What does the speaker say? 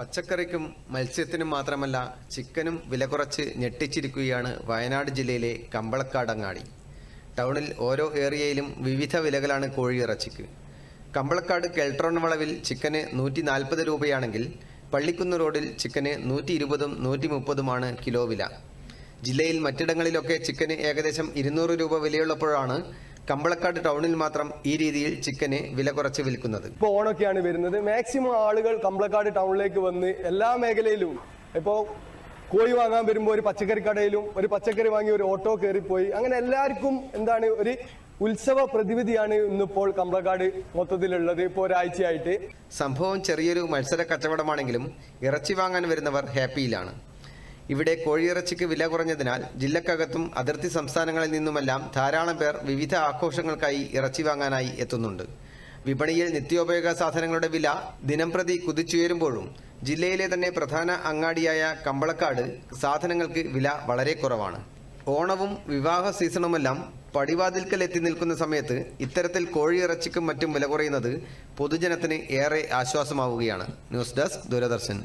പച്ചക്കറിക്കും മത്സ്യത്തിനും മാത്രമല്ല ചിക്കനും വില കുറച്ച് ഞെട്ടിച്ചിരിക്കുകയാണ് വയനാട് ജില്ലയിലെ കമ്പളക്കാടങ്ങാടി ടൗണിൽ ഓരോ ഏരിയയിലും വിവിധ വിലകളാണ് കോഴിയിറച്ചിക്ക് കമ്പളക്കാട് കെൽട്രോൺ വളവിൽ ചിക്കന് നൂറ്റി നാൽപ്പത് രൂപയാണെങ്കിൽ പള്ളിക്കുന്ന് റോഡിൽ ചിക്കന് നൂറ്റി ഇരുപതും നൂറ്റി മുപ്പതുമാണ് കിലോ വില. ജില്ലയിൽ മറ്റിടങ്ങളിലൊക്കെ ചിക്കന് ഏകദേശം ഇരുന്നൂറ് രൂപ വിലയുള്ളപ്പോഴാണ് കമ്പളക്കാട് ടൗണിൽ മാത്രം ഈ രീതിയിൽ ചിക്കനെ വില കുറച്ച് വിൽക്കുന്നത്. ഇപ്പൊ ഓണൊക്കെയാണ് വരുന്നത്. മാക്സിമം ആളുകൾ കമ്പളക്കാട് ടൗണിലേക്ക് വന്ന് എല്ലാ മേഖലയിലും ഇപ്പോ കോഴി വാങ്ങാൻ വരുമ്പോൾ ഒരു പച്ചക്കറി കടയിലും ഒരു പച്ചക്കറി വാങ്ങി ഒരു ഓട്ടോ കയറിപ്പോയി. അങ്ങനെ എല്ലാവർക്കും എന്താണ് ഒരു ഉത്സവ പ്രതിവിധിയാണ് ഇന്നിപ്പോൾ കമ്പളക്കാട് മൊത്തത്തിലുള്ളത് ഇപ്പോൾ ഒരാഴ്ചയായിട്ട്. സംഭവം ചെറിയൊരു മത്സര കച്ചവടമാണെങ്കിലും ഇറച്ചി വാങ്ങാൻ വരുന്നവർ ഹാപ്പിയിലാണ്. ഇവിടെ കോഴിയിറച്ചിക്ക് വില കുറഞ്ഞതിനാൽ ജില്ലക്കകത്തും അതിർത്തി സംസ്ഥാനങ്ങളിൽ നിന്നുമെല്ലാം ധാരാളം പേർ വിവിധ ആഘോഷങ്ങൾക്കായി ഇറച്ചി വാങ്ങാനായി എത്തുന്നുണ്ട്. വിപണിയിൽ നിത്യോപയോഗ സാധനങ്ങളുടെ വില ദിനംപ്രതി കുതിച്ചുയരുമ്പോഴും ജില്ലയിലെ തന്നെ പ്രധാന അങ്ങാടിയായ കമ്പളക്കാട് സാധനങ്ങൾക്ക് വില വളരെ കുറവാണ്. ഓണവും വിവാഹ സീസണുമെല്ലാം പടിവാതിൽക്കൽ എത്തി നിൽക്കുന്ന സമയത്ത് ഇത്തരത്തിൽ കോഴിയിറച്ചിക്കും മറ്റും വില കുറയുന്നത് പൊതുജനത്തിന് ഏറെ ആശ്വാസമാവുകയാണ്. News desk Doordarshan.